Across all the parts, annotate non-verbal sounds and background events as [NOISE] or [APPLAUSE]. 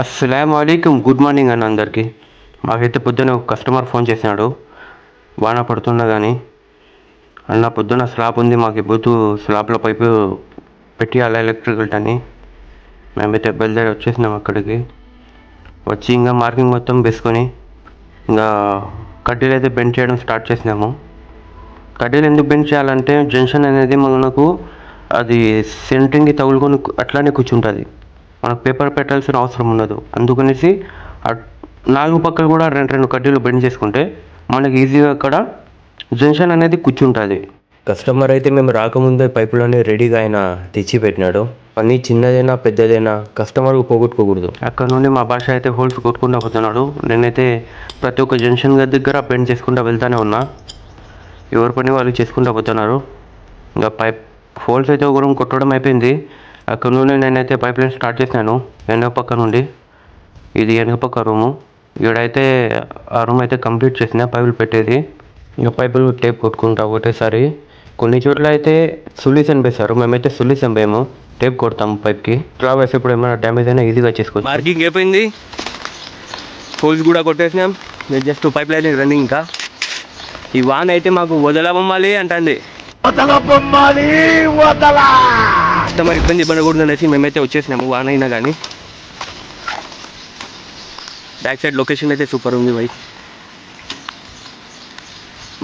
అస్సలం అయికం good morning అన్న అందరికీ. మాకైతే పొద్దున ఒక కస్టమర్ ఫోన్ చేసినాడు. వాన పడుతున్నా కానీ అన్న పొద్దున స్లాబ్ ఉంది మాకు బూతు స్లాబ్లో పైపు పెట్టియాలి ఎలక్ట్రికల్ అని మేమైతే బయలుదేరి వచ్చేసినాం అక్కడికి. వచ్చి ఇంకా మార్కింగ్ మొత్తం వేసుకొని ఇంకా కడ్డీలు అయితే బెండ్ చేయడం స్టార్ట్ చేసినాము. కడ్డీలు ఎందుకు బెండ్ చేయాలంటే జంక్షన్ అనేది మనకు అది సెంటరింగ్కి తగులుకొని అట్లానే కూర్చుంటుంది. మనకు పేపర్ పెట్టాల్సిన అవసరం ఉండదు. అందుకనేసి నాలుగు పక్కలు కూడా రెండు రెండు కడ్డీలు బెండ్ చేసుకుంటే మనకి ఈజీగా అక్కడ జంక్షన్ అనేది కూర్చుంటుంది. కస్టమర్ అయితే మేము రాకముందే పైపులన్నీ రెడీగా ఆయన తెచ్చి పెట్టినాడు పని చిన్నదైనా పెద్దదైనా కస్టమర్ పోగొట్టుకోకూడదు. అక్కడ నుండి మా భాష అయితే హోల్స్ కొట్టుకుంటూ పోతున్నాడు. నేనైతే ప్రతి ఒక్క జంక్షన్ దగ్గర బెండ్ చేసుకుంటూ వెళ్తానే ఉన్నా. ఎవరి పని వాళ్ళు చేసుకుంటూ పోతున్నారు. ఇంకా పైప్ హోల్స్ అయితే ఒక రూమ్ కొట్టడం అయిపోయింది. అక్కడ నుండి నేనైతే పైప్ లైన్ స్టార్ట్ చేసినాను. వెనక పక్క నుండి. ఇది వెనక పక్క రూము. ఈడైతే ఆ రూమ్ అయితే కంప్లీట్ చేసిన పైపులు పెట్టేది. ఇంకా పైపులు టేప్ కొట్టుకుంటా ఒకటేసారి కొన్ని చోట్ల అయితే సొల్యూషన్ వేశారు మేమైతే సొల్యూషన్ వేయము టేప్ కొడతాము పైప్కి. డ్రా వేసేప్పుడు ఏమైనా డ్యామేజ్ అయినా ఈజీగా చేసుకోవచ్చు మార్కింగ్ అయిపోయింది. హోల్స్ కూడా కొట్టేసినాం. జస్ట్ పైప్ లైన్ రన్నింగ్ ఇంకా. ఈ వాన్ అయితే మాకు వదలబొమ్మాలి అంటుంది. కస్టమర్ ఇబ్బంది పడకూడదు అనేసి మేమైతే వచ్చేసినాము వాన్ అయినా కానీ బ్యాక్ సైడ్ లొకేషన్ అయితే సూపర్ ఉంది బై.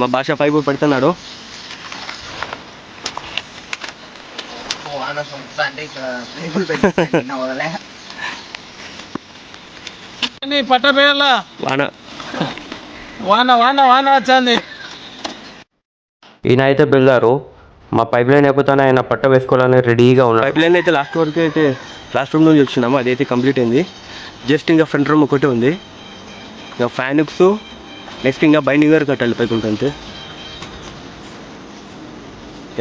మా భాష ఫైవ్ పెడుతున్నాడు. వాన సొంతంటే ఇక్కడ టేబుల్ పెట్టి వదలే నీ పట్టబేల వాన. వాన వాన వాన వచ్చింది. ఈయన అయితే వెళ్ళారు మా పైప్ లైన్ అయిపోతానే ఆయన పట్ట వేసుకోవాలని రెడీగా ఉన్నాడు పైప్ లైన్ అయితే లాస్ట్ వరకు అయితే లాస్ట్ రూమ్ నుంచి వచ్చినాము. అదైతే కంప్లీట్ అయింది. జస్ట్ ఇంకా ఫ్రంట్ రూమ్ ఒకటి ఉంది. ఇంకా ఫ్యానుక్స్ నెక్స్ట్ ఇంకా బైండింగ్ వరకు కట్టాలి పైకి ఉంటుంది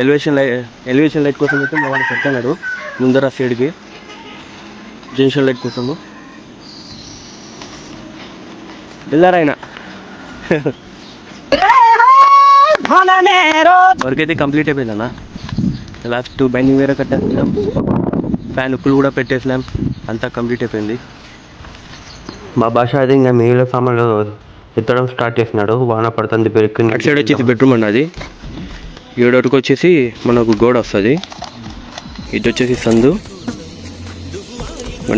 ఎలివేషన్ లైట్ ఎలివేషన్ లైట్ కోసం అయితే మా వాళ్ళు పెడుతున్నారు ముందర సైడ్కి జంక్షన్ లైట్ కోసము. వెళ్ళారాయన [LAUGHS] వర్క్ అయితే కంప్లీట్ అయిపోయిందన్న. లాస్ట్ బైండింగ్ వేరే కట్టేసినాం ఫ్యాన్ ఉప్పులు కూడా పెట్టేసినాం అంతా కంప్లీట్ అయిపోయింది. మా భాష అయితే ఇంకా మిగిలిన సామాన్లు ఎత్తడం స్టార్ట్ చేసినాడు వాన పడుతుంది పెరుక్కు అటు సైడ్ వచ్చేసి బెడ్రూమ్ అన్నది ఏడోటికి వచ్చేసి మనకు గోడ వస్తుంది. ఇది వచ్చేసి సందు.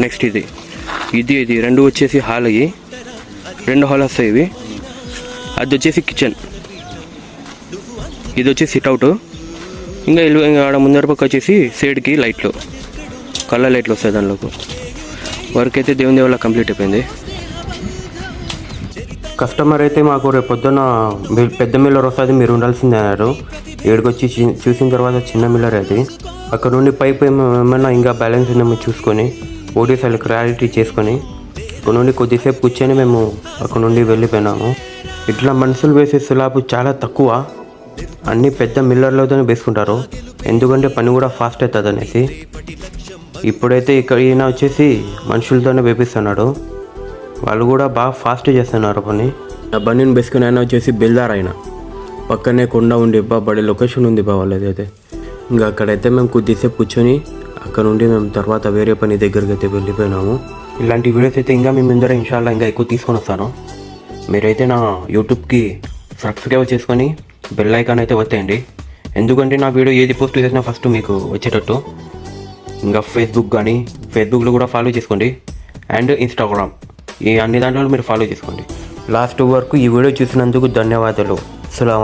నెక్స్ట్ ఇది. ఇది ఇది. రెండు వచ్చేసి హాల్ అయ్యి. రెండు హాల్ వస్తాయి ఇవి. అది వచ్చేసి కిచెన్ ఇది వచ్చి సిట్అవుట్ ఇంకా ఇల్లు ఇంకా ఆడ ముందర పక్క వచ్చేసి సైడ్కి లైట్లు కలర్ లైట్లు వస్తాయి దానిలోకి. వర్క్ అయితే దేవుని దేవుళ్ళ కంప్లీట్ అయిపోయింది. కస్టమర్ అయితే మాకు రేపు పొద్దున్న మీ- పెద్ద మిల్లర్ వస్తుంది మీరు ఉండాల్సిందే అన్నారు. ఏడుకొచ్చి చూసిన తర్వాత చిన్న మిల్లర్ అది. అక్కడ నుండి పైప్ ఏమైనా ఏమన్నా ఇంకా బ్యాలెన్స్ ఉందేమో చూసుకొని ఓడిసాలు క్లారిటీ చేసుకొని అక్కడ నుండి కొద్దిసేపు కూర్చొని మేము అక్కడ నుండి వెళ్ళిపోయినాము. ఇట్లా మనుషులు వేసే స్లాబ్ చాలా తక్కువ. అన్ని పెద్ద మిల్లర్లతోనే వేసుకుంటారు ఎందుకంటే పని కూడా ఫాస్ట్ అవుతుంది అనేసి ఇప్పుడైతే ఇక్కడ ఈయన వచ్చేసి మనుషులతోనే వేపిస్తున్నాడు వాళ్ళు కూడా బాగా ఫాస్ట్ చేస్తున్నారు పని. ఆ బండిని బెసుకుని ఆయన వచ్చేసి బెల్దార్ ఆయన. పక్కనే కొండ ఉండి బా బడి లొకేషన్ ఉంది బా వాళ్ళదైతే ఇంకా అక్కడైతే మేము కొద్దిసేపు కూర్చొని అక్కడ నుండి మేము తర్వాత వేరే పని దగ్గరికి అయితే వెళ్ళిపోయినాము. ఇలాంటి వీడియోస్ అయితే ఇంకా మీ ముందర ఇన్షాల్లా ఇంకా ఎక్కువ తీసుకొని వస్తాను. మీరైతే నా యూట్యూబ్కి సబ్స్క్రైబ్ చేసుకొని బెల్ ఐకాన్ అయితే వచ్చేయండి ఎందుకంటే నా వీడియో ఏది పోస్ట్ చేసినా ఫస్ట్ మీకు వచ్చేటట్టు. ఇంకా ఫేస్బుక్ కానీ ఫేస్బుక్లో కూడా ఫాలో చేసుకోండి. అండ్ ఇన్స్టాగ్రామ్ ఈ అన్ని దాంట్లో మీరు ఫాలో చేసుకోండి. లాస్ట్ వరకు ఈ వీడియో చూసినందుకు ధన్యవాదాలు. సులాం